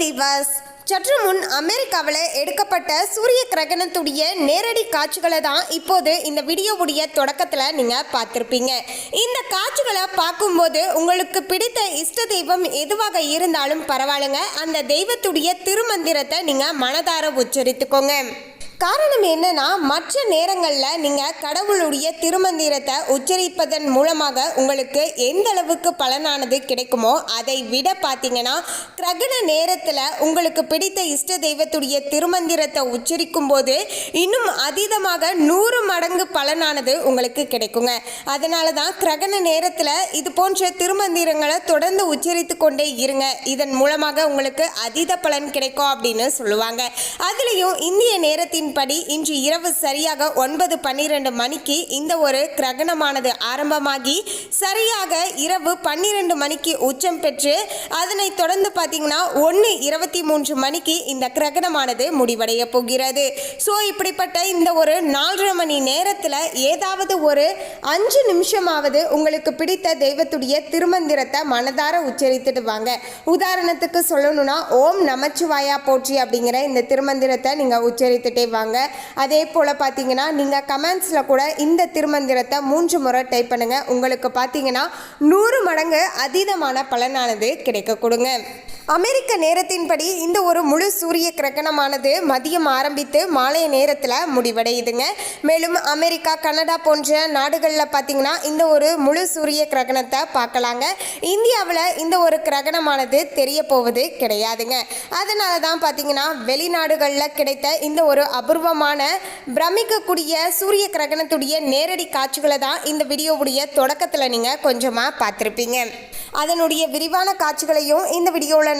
திவஸ் சற்று முன் அமெரிக்காவில் எடுக்கப்பட்ட சூரிய கிரகணத்துடைய நேரடி காட்சிகளை தான் இப்போது இந்த வீடியோவுடைய தொடக்கத்தில் நீங்கள் பார்த்துருப்பீங்க. இந்த காட்சிகளை பார்க்கும்போது உங்களுக்கு பிடித்த இஷ்ட தெய்வம் எதுவாக இருந்தாலும் பரவாயில்லைங்க. அந்த தெய்வத்துடைய திருமந்திரத்தை நீங்கள் மனதார உச்சரித்துக்கோங்க. காரணம் என்னன்னா மற்ற நேரங்களில் நீங்கள் கடவுளுடைய திருமந்திரத்தை உச்சரிப்பதன் மூலமாக உங்களுக்கு எந்த அளவுக்கு பலனானது கிடைக்குமோ அதை விட பார்த்தீங்கன்னா கிரகண நேரத்தில் உங்களுக்கு பிடித்த இஷ்ட தெய்வத்துடைய திருமந்திரத்தை உச்சரிக்கும் போது இன்னும் அதீதமாக நூறு மடங்கு பலனானது உங்களுக்கு கிடைக்குங்க. அதனால தான் கிரகண நேரத்தில் இது போன்ற திருமந்திரங்களை தொடர்ந்து உச்சரித்து கொண்டே இருங்க. இதன் மூலமாக உங்களுக்கு அதீத பலன் கிடைக்கும் அப்படின்னு சொல்லுவாங்க. அதுலேயும் இந்திய நேரத்தின் படி இன்று இரவு சரியாக ஒன்பது பன்னிரெண்டு மணிக்கு இந்த ஒரு கிரகணமானது ஆரம்பமாகி சரியாக இரவு பன்னிரெண்டு மணிக்கு உச்சம் பெற்று அதனைத் தொடர்ந்து பார்த்தீங்கன்னா ஒன்று இருபத்தி மூன்று மணிக்கு இந்த கிரகணமானது முடிவடைய போகிறது. ஸோ இப்படிப்பட்ட இந்த ஒரு நாலரை மணி நேரத்தில் ஏதாவது ஒரு அஞ்சு நிமிஷமாவது உங்களுக்கு பிடித்த தெய்வத்துடைய திருமந்திரத்தை மனதார உச்சரித்துட்டு வாங்க உதாரணத்துக்கு சொல்லணும்னா ஓம் நமச்சிவாயா போற்றி அப்படிங்கிற இந்த திருமந்திரத்தை நீங்கள் உச்சரித்துட்டே வாங்க அதே போல் பார்த்தீங்கன்னா நீங்கள் கமெண்ட்ஸில் கூட இந்த திருமந்திரத்தை மூன்று முறை டைப் பண்ணுங்கள் உங்களுக்கு பார்த்தீங்கன்னா நூறு மடங்கு அதீதமான பலனானது கிடைக்க கொடுங்க. அமெரிக்க நேரத்தின்படி இந்த ஒரு முழு சூரிய கிரகணமானது மதியம் ஆரம்பித்து மாலை நேரத்தில் முடிவடையுதுங்க. மேலும் அமெரிக்கா கனடா போன்ற நாடுகளில் பார்த்தீங்கன்னா இந்த ஒரு முழு சூரிய கிரகணத்தை பார்க்கலாங்க இந்தியாவில் இந்த ஒரு கிரகணமானது தெரிய போவது கிடையாதுங்க. அதனால தான் பார்த்தீங்கன்னா வெளிநாடுகளில் கிடைத்த இந்த ஒரு அபூர்வமான பிரமிக்கக்கூடிய சூரிய கிரகணத்துடைய நேரடி காட்சிகளை தான் இந்த வீடியோவுடைய தொடக்கத்தில் நீங்கள் கொஞ்சமாக பார்த்துருப்பீங்க அதனுடைய விரிவான காட்சிகளையும் இந்த வீடியோவில்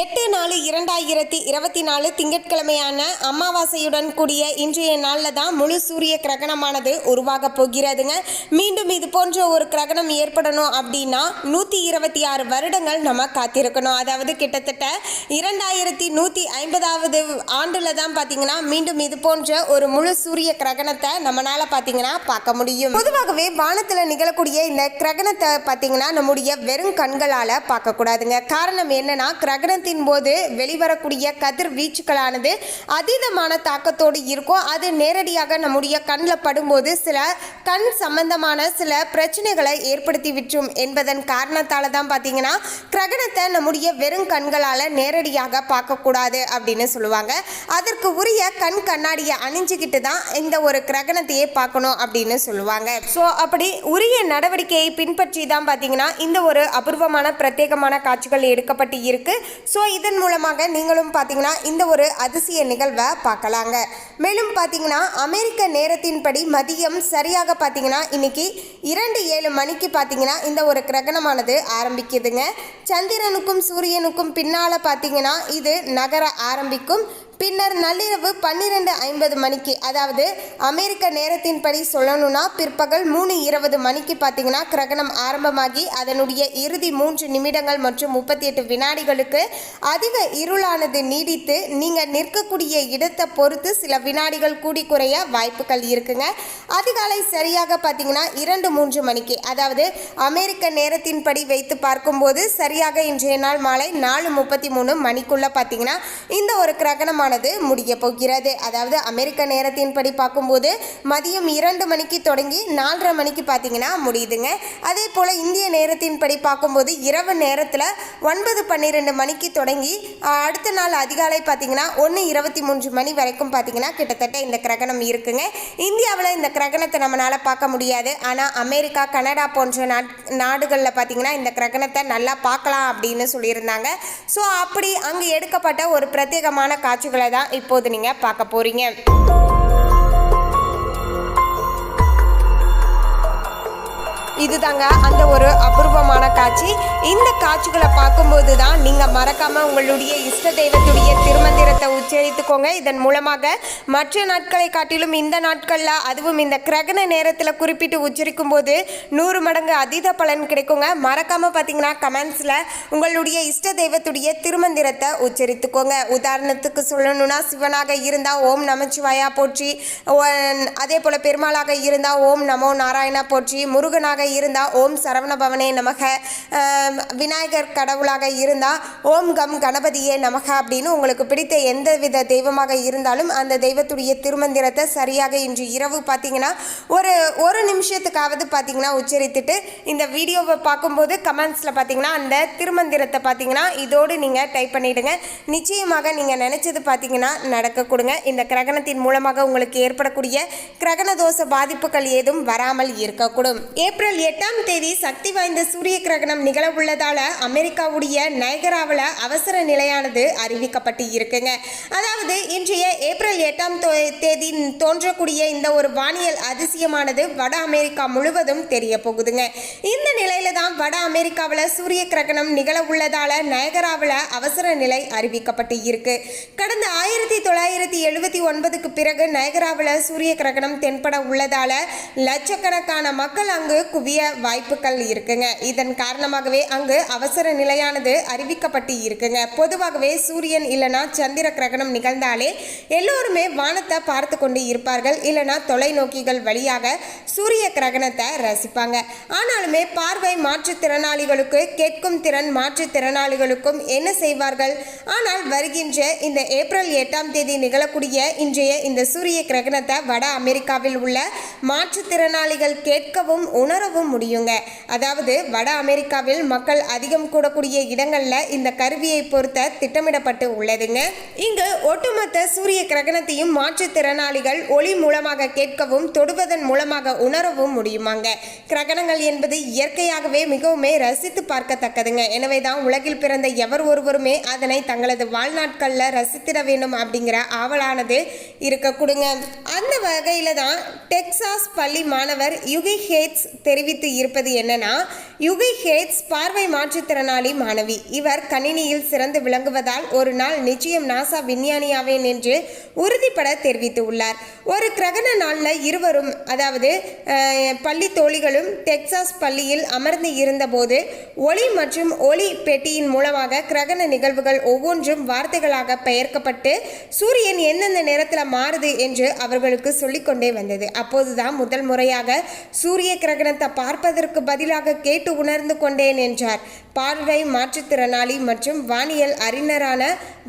எட்டு நாலு இரண்டாயிரத்தி இருபத்தி நாலு திங்கட்கிழமையான அமாவாசையுடன் கூடிய இன்றைய நாளில் தான் முழு சூரிய கிரகணமானது உருவாக போகிறதுங்க. மீண்டும் இது போன்ற ஒரு கிரகணம் ஏற்படணும் அப்படின்னா நூற்றி இருபத்தி ஆறு வருடங்கள் நம்ம காத்திருக்கணும். அதாவது கிட்டத்தட்ட இரண்டாயிரத்தி நூற்றி ஐம்பதாவது ஆண்டில் தான் பார்த்தீங்கன்னா மீண்டும் இது போன்ற ஒரு முழு சூரிய கிரகணத்தை நம்மளால் பார்த்தீங்கன்னா பார்க்க முடியும். பொதுவாகவே வானத்தில் நிகழக்கூடிய இந்த கிரகணத்தை பார்த்தீங்கன்னா நம்முடைய வெறும் கண்களால் பார்க்கக்கூடாதுங்க காரணம் என்னன்னா கிரகணத்தின் போது வெளிவரக்கூடிய கதிர் வீச்சுக்களானது அதீதமான தாக்கத்தோடு இருக்கும். அது நேரடியாக நம்முடைய கண்ணில் படும்போது சில கண் சம்பந்தமான சில பிரச்சனைகளை ஏற்படுத்தி விற்றும் என்பதன் காரணத்தால் தான் பார்த்தீங்கன்னா கிரகணத்தை நம்முடைய வெறும் கண்களால் நேரடியாக பார்க்கக்கூடாது அப்படின்னு சொல்லுவாங்க. அதற்கு உரிய கண் கண்ணாடியை அணிஞ்சுக்கிட்டு தான் இந்த ஒரு கிரகணத்தையே பார்க்கணும் அப்படின்னு சொல்லுவாங்க. ஸோ அப்படி உரிய நடவடிக்கையை பின்பற்றி தான் பார்த்தீங்கன்னா இந்த ஒரு அபூர்வமான பிரத்யேகமான காட்சிகள் எடுக்கப்பட்டு இருக்கு. ஸோ இதன் மூலமாக நீங்களும் பார்த்தீங்கன்னா இந்த ஒரு அதிசய நிகழ்வை பார்க்கலாங்க. மேலும் பார்த்தீங்கன்னா அமெரிக்க நேரத்தின்படி மதியம் சரியாக பார்த்தீங்கன்னா இன்னைக்கு இரண்டு ஏழு மணிக்கு பார்த்தீங்கன்னா இந்த ஒரு கிரகணமானது ஆரம்பிக்குதுங்க. சந்திரனுக்கும் சூரியனுக்கும் பின்னால் பார்த்தீங்கன்னா இது நகர ஆரம்பிக்கும். பின்னர் நள்ளிரவு பன்னிரெண்டு ஐம்பது மணிக்கு அதாவது அமெரிக்க நேரத்தின்படி சொல்லணும்னா பிற்பகல் மூணு இருபது மணிக்கு பார்த்தீங்கன்னா கிரகணம் ஆரம்பமாகி அதனுடைய இறுதி மூன்று நிமிடங்கள் மற்றும் முப்பத்தி எட்டு வினாடிகளுக்கு அதிக இருளானது நீடித்து நீங்கள் நிற்கக்கூடிய இடத்தை பொறுத்து சில வினாடிகள் கூடி குறைய வாய்ப்புகள் இருக்குங்க. அதிகாலை சரியாக பார்த்தீங்கன்னா இரண்டு மூன்று மணிக்கு அதாவது அமெரிக்க நேரத்தின்படி வைத்து பார்க்கும்போது சரியாக இன்றைய நாள் மாலை நாலு முப்பத்தி மூணு மணிக்குள்ளே பார்த்தீங்கன்னா இந்த ஒரு ஆனது முடிய போகிறது. அதாவது அமெரிக்க நேரத்தின்படி பார்க்கும்போது மதியம் இரண்டு மணிக்கு தொடங்கி நாலரை மணிக்கு பார்த்தீங்கன்னா முடியுதுங்க. அதே போல் இந்திய நேரத்தின்படி பார்க்கும்போது இரவு நேரத்தில் ஒன்பது பன்னிரெண்டு மணிக்கு தொடங்கி அடுத்த நாள் அதிகாலை பார்த்தீங்கன்னா ஒன்று இருபத்தி மூன்று மணி வரைக்கும் பார்த்தீங்கன்னா கிட்டத்தட்ட இந்த கிரகணம் இருக்குங்க. இந்தியாவில் இந்த கிரகணத்தை நம்மளால் பார்க்க முடியாது. ஆனால் அமெரிக்கா கனடா போன்ற நாடுகளில் பார்த்தீங்கன்னா இந்த கிரகணத்தை நல்லா பார்க்கலாம் அப்படின்னு சொல்லியிருந்தாங்க. ஸோ அப்படி அங்கே எடுக்கப்பட்ட ஒரு பிரத்யேகமான காட்சிகளை தான் இப்போது நீங்கள் பார்க்க போகிறீங்க இதுதாங்க அந்த ஒரு அபூர்வமான காட்சி. இந்த காட்சிகளை பார்க்கும்போது தான் நீங்கள் மறக்காமல் உங்களுடைய இஷ்ட தெய்வத்துடைய திருமந்திரத்தை உச்சரித்துக்கோங்க. இதன் மூலமாக மற்ற நாட்களை காட்டிலும் இந்த நாட்களில் அதுவும் இந்த கிரகண நேரத்தில் குறிப்பிட்டு உச்சரிக்கும் போது நூறு மடங்கு அதீத பலன் கிடைக்குங்க. மறக்காமல் பார்த்தீங்கன்னா கமெண்ட்ஸில் உங்களுடைய இஷ்ட தெய்வத்துடைய திருமந்திரத்தை உச்சரித்துக்கோங்க. உதாரணத்துக்கு சொல்லணும்னா சிவனாக இருந்தால் ஓம் நமச்சிவாயா போற்றி. ஓ- அதே போல் பெருமாளாக இருந்தால் ஓம் நமோ நாராயணா போற்றி. முருகனாக இருந்தால் ஓம் சரவண பவனே நமக விநாயகர் கடவுளாக இருந்தால் ஓம் கம் கணபதியே நமக அப்படின்னு உங்களுக்கு பிடித்த எந்த வித தெய்வமாக இருந்தாலும் அந்த தெய்வத்துடைய திருமந்திரத்தை சரியாக இன்று இரவு பார்த்தீங்கன்னா ஒரு ஒரு நிமிஷத்துக்காவது பார்த்தீங்கன்னா உச்சரித்துட்டு இந்த வீடியோவை பார்க்கும்போது கமெண்ட்ஸில் பார்த்தீங்கன்னா அந்த திருமந்திரத்தை பார்த்தீங்கன்னா இதோடு நீங்கள் டைப் பண்ணிவிடுங்க நிச்சயமாக நீங்கள் நினச்சது பார்த்தீங்கன்னா நடக்க கொடுங்க. இந்த கிரகணத்தின் மூலமாக உங்களுக்கு ஏற்படக்கூடிய கிரகண தோஷ பாதிப்புகள் ஏதும் வராமல் இருக்கக்கூடும். ஏப்ரல் எட்டாம் தேதி சக்தி வாய்ந்த சூரிய கிரகணம் நிகழவுள்ளதால அமெரிக்காவுடைய நயகராவில் அவசர நிலையானது அறிவிக்கப்பட்டு இருக்குங்க. அதாவது இன்றைய ஏப்ரல் எட்டாம் தேதி தோன்றக்கூடிய இந்த ஒரு வானியல் அதிசயமானது வட அமெரிக்கா முழுவதும் தெரிய போகுதுங்க. இந்த நிலையில தான் வட அமெரிக்காவில் சூரிய கிரகணம் நிகழவுள்ளதால நயகராவில் அவசர நிலை அறிவிக்கப்பட்டு இருக்கு. கடந்த ஆயிரத்தி தொள்ளாயிரத்தி எழுபத்தி ஒன்பதுக்கு பிறகு நயகராவில் சூரிய கிரகணம் தென்பட உள்ளதால லட்சக்கணக்கான மக்கள் அங்கு குவிய வாய்ப்புகள் இருக்குங்க. இதன் காரணமாகவே அங்கு அவசர நிலையானது அறிவிக்கப்பட்டு இருக்குங்க. பொதுவாகவே சூரியன் இல்லைனா சந்திர கிரகணம் நிகழ்ந்தாலே எல்லோருமே வானத்தை பார்த்து கொண்டு இருப்பார்கள். இல்லைனா தொலைநோக்கிகள் வழியாக சூரிய கிரகணத்தை ரசிப்பாங்க. ஆனாலுமே பார்வை மாற்றுத்திறனாளிகளுக்கு கேட்கும் திறன் மாற்றுத்திறனாளிகளுக்கும் என்ன செய்வார்கள்? ஆனால் வருகின்ற இந்த ஏப்ரல் எட்டாம் தேதி நிகழக்கூடிய இன்றைய இந்த சூரிய கிரகணத்தை வட அமெரிக்காவில் உள்ள மாற்றுத்திறனாளிகள் கேட்கவும் உணரவும் முடியுங்க. அதாவது வட அமெரிக்காவில் மக்கள் அதிகம் கூடக்கூடிய இடங்களில் இந்த கருவியை பொருத்த திட்டமிடப்பட்டு உள்ளதுங்க. இங்கு ஒட்டுமொத்த சூரிய கிரகணத்தையும் மாற்றுத்திறனாளிகள் ஒளி மூலமாக கேட்கவும் தொடுவதன் மூலமாக உணரவும் முடியுமாங்க. கிரகணங்கள் என்பது இயற்கையாகவே மிகவுமே ரசித்து பார்க்கத்தக்கதுங்க. எனவே தான் உலகில் பிறந்த எவர் ஒருவருமே அதனை தங்களது வாழ்நாட்களில் ரசித்திட வேண்டும் அப்படிங்கிற ஆவலானது இருக்க கொடுங்க அந்த வகையில தான் டெக்சாஸ் பள்ளி மாணவர் யுகி ஹேட்ஸ் தெரிவித்து இருப்பது என்னன்னா யுகி ஹேட்ஸ் பார்வை மாற்றுத்திறனாளி மாணவி. இவர் கணினியில் சிறந்து விளங்குவதால் ஒரு நாள் நிச்சயம் நாசா விஞ்ஞானியாவேன் என்று உறுதிப்பட தெரிவித்து உள்ளார். ஒரு கிரகண நாளில் இருவரும் அதாவது பள்ளி தோழிகளும் டெக்சாஸ் பள்ளியில் அமர்ந்து இருந்தபோது ஒளி மற்றும் ஒளி பெட்டியின் மூலமாக கிரகண நிகழ்வுகள் ஒவ்வொன்றும் வார்த்தைகளாக பெயர்க்கப்பட்டு சூரியன் எந்தெந்த நேரத்தில் மாறுது என்று அவர்களுக்கு சொல்லிக்கொண்டே வந்தது. அப்போதுதான் முதல் முறையாக சூரிய கிரகணத்தை பார்ப்பதற்கு பதிலாக கேட்டு உணர்ந்து கொண்டேன் என்றார். பார்வை மாற்றுத்திறனாளி மற்றும் வானியல் அறிஞரான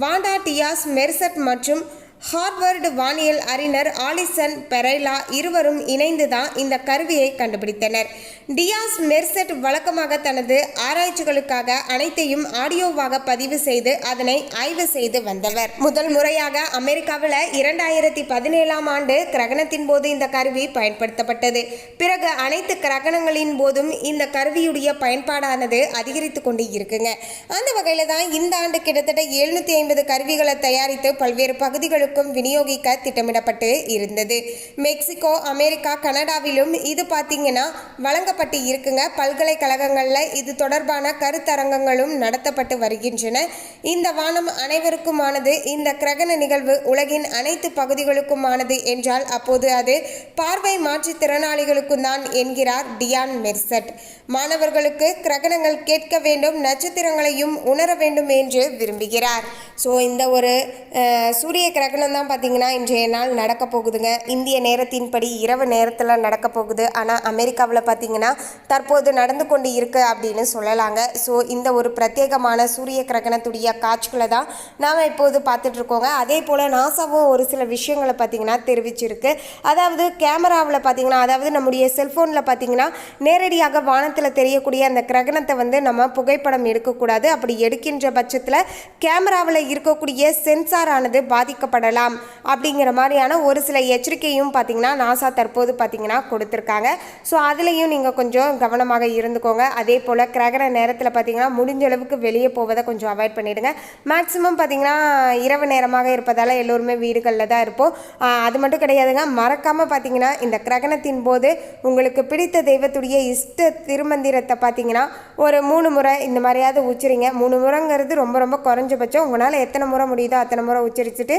வாண்டா டியாஸ் மெர்சட் மற்றும் ஹார்வர்டு வானியல் அறிஞர் ஆலிசன் பெரைலா இருவரும் இணைந்து தான் இந்த கருவியை கண்டுபிடித்தனர். டியாஸ் மெர்செட் வழக்கமாக தனது ஆராய்ச்சிகளுக்காக அனைத்தையும் ஆடியோவாக பதிவு செய்து அதனை ஆய்வு செய்து வந்தவர். முதல் முறையாக அமெரிக்காவில் இரண்டாயிரத்தி பதினேழாம் ஆண்டு கிரகணத்தின் போது இந்த கருவி பயன்படுத்தப்பட்டது. பிறகு அனைத்து கிரகணங்களின் போதும் இந்த கருவியுடைய பயன்பாடானது அதிகரித்து கொண்டு இருக்குங்க. அந்த வகையில் தான் இந்த ஆண்டு கிட்டத்தட்ட எழுநூற்றி ஐம்பது கருவிகளை தயாரித்து பல்வேறு பகுதிகளுக்கும் விநியோகிக்க திட்டமிடப்பட்டு இருந்தது. மெக்சிகோ அமெரிக்கா கனடாவிலும் இது பார்த்தீங்கன்னா வழங்கப்பட்டு இருக்குங்க. பல்கலைக்கழகங்களில் இது தொடர்பான கருத்தரங்கங்களும் நடத்தப்பட்டு வருகின்றன. இந்த வானம் அனைவருக்குமானது இந்த கிரகண நிகழ்வு உலகின் அனைத்து பகுதிகளுக்குமானது என்றால் அப்போது அது பார்வை மாற்றுத்திறனாளிகளுக்கும் தான் என்கிறார் டியான் மெர்சட். மாணவர்களுக்கு கிரகணங்கள் கேட்க வேண்டும் நட்சத்திரங்களையும் உணர வேண்டும் என்று விரும்புகிறார். ஸோ இந்த ஒரு சூரிய கிரகணம் தான் பார்த்தீங்கன்னா இன்றைய நாள் நடக்க போகுதுங்க. இந்திய நேரத்தின்படி இரவு நேரத்தில் நடக்க போகுது. ஆனால் அமெரிக்காவில் பார்த்தீங்கன்னா தற்போது நடந்து கொண்டு இருக்கு அப்படின்னு சொல்லலாங்க. ஸோ இந்த ஒரு பிரத்யேகமான சூரிய கிரகணத்துடைய காட்சிகளை தான் நாம் இப்போது பார்த்துட்டு இருக்கோங்க. அதே போல் நாசாவும் ஒரு சில விஷயங்களை பார்த்தீங்கன்னா தெரிவிச்சிருக்கு. அதாவது கேமராவில் பார்த்தீங்கன்னா அதாவது நம்முடைய செல்ஃபோனில் பார்த்தீங்கன்னா நேரடியாக வானத்தில் தெரியக்கூடிய அந்த கிரகணத்தை வந்து நம்ம புகைப்படம் எடுக்கக்கூடாது. அப்படி எடுக்கின்ற பட்சத்தில் கேமராவில் இருக்கக்கூடிய சென்சாரானது பாதிக்கப்பட வரலாம் அப்படிங்கிற மாதிரியான ஒரு சில எச்சரிக்கையும் பார்த்தீங்கன்னா நாசா தற்போது பார்த்தீங்கன்னா கொடுத்துருக்காங்க. ஸோ அதுலேயும் நீங்கள் கொஞ்சம் கவனமாக இருந்துக்கோங்க. அதே போல் கிரகண நேரத்தில் பார்த்தீங்கன்னா முடிஞ்ச அளவுக்கு வெளியே போவதை கொஞ்சம் அவாய்ட் பண்ணிவிடுங்க மேக்ஸிமம் பார்த்தீங்கன்னா இரவு நேரமாக இருப்பதால் எல்லோருமே வீடுகளில் தான் இருப்போம். அது மட்டும் கிடையாதுங்க. மறக்காமல் பார்த்தீங்கன்னா இந்த கிரகணத்தின் போது உங்களுக்கு பிடித்த தெய்வத்துடைய இஷ்ட திருமந்திரத்தை பார்த்தீங்கன்னா ஒரு மூணு முறை இந்த மாதிரியாவது உச்சரிங்க. மூணு முறைங்கிறது ரொம்ப ரொம்ப குறைஞ்சபட்சம். உங்களால் எத்தனை முறை முடியுதோ அத்தனை முறை உச்சரிச்சுட்டு